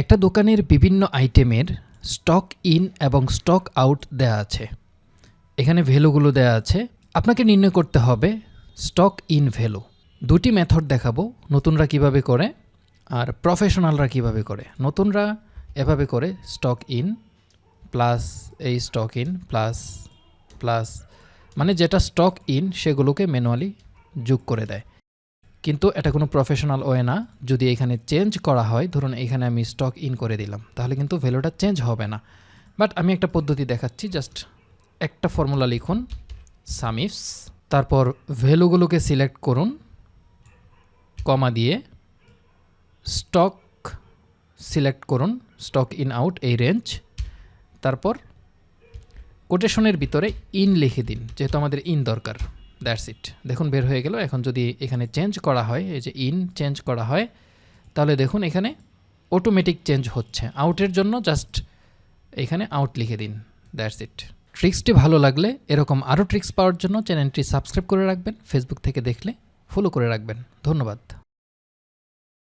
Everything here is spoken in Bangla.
একটা দোকানের বিভিন্ন আইটেমের স্টক ইন এবং স্টক আউট দেয়া আছে। এখানে ভ্যালুগুলো দেয়া আছে। আপনাকে নির্ণয় করতে হবে স্টক ইন ভ্যালু দুটি মেথড দেখাবো, নতুনরা কীভাবে করে আর প্রফেশনালরা কীভাবে করে। নতুনরা এভাবে করে স্টক ইন প্লাস এই স্টক ইন প্লাস প্লাস মানে যেটা স্টক ইন সেগুলোকে ম্যানুয়ালি যোগ করে দেয়। কিন্তু এটা কোনো প্রফেশনাল ওয়ে না। যদি এখানে চেঞ্জ করা হয়, ধরুন এখানে আমি স্টক ইন করে দিলাম, তাহলে কিন্তু ভ্যালুটা চেঞ্জ হবে না। বাট আমি একটা পদ্ধতি দেখাচ্ছি জাস্ট একটা ফর্মুলা লিখুন সামিফস তারপর ভ্যালুগুলোকে সিলেক্ট করুন কমা দিয়ে স্টক সিলেক্ট করুন স্টক ইন আউট এই রেঞ্জ তারপর কোটেশনের ভিতরে ইন লিখে দিন, যেহেতু আমাদের ইন দরকার। দ্যাটস ইট দেখুন, বের হয়ে গেল। এখন যদি এখানে চেঞ্জ করা হয়, এই যে ইন চেঞ্জ করা হয়, তাহলে দেখুন এখানে অটোমেটিক চেঞ্জ হচ্ছে। আউটের জন্য জাস্ট এখানে আউট লিখে দিন। দ্যাটস ইট ট্রিক্সটি ভালো লাগলে, এরকম আরও ট্রিক্স পাওয়ার জন্য চ্যানেলটি সাবস্ক্রাইব করে রাখবেন। ফেসবুক থেকে দেখলে ফলো করে রাখবেন। ধন্যবাদ।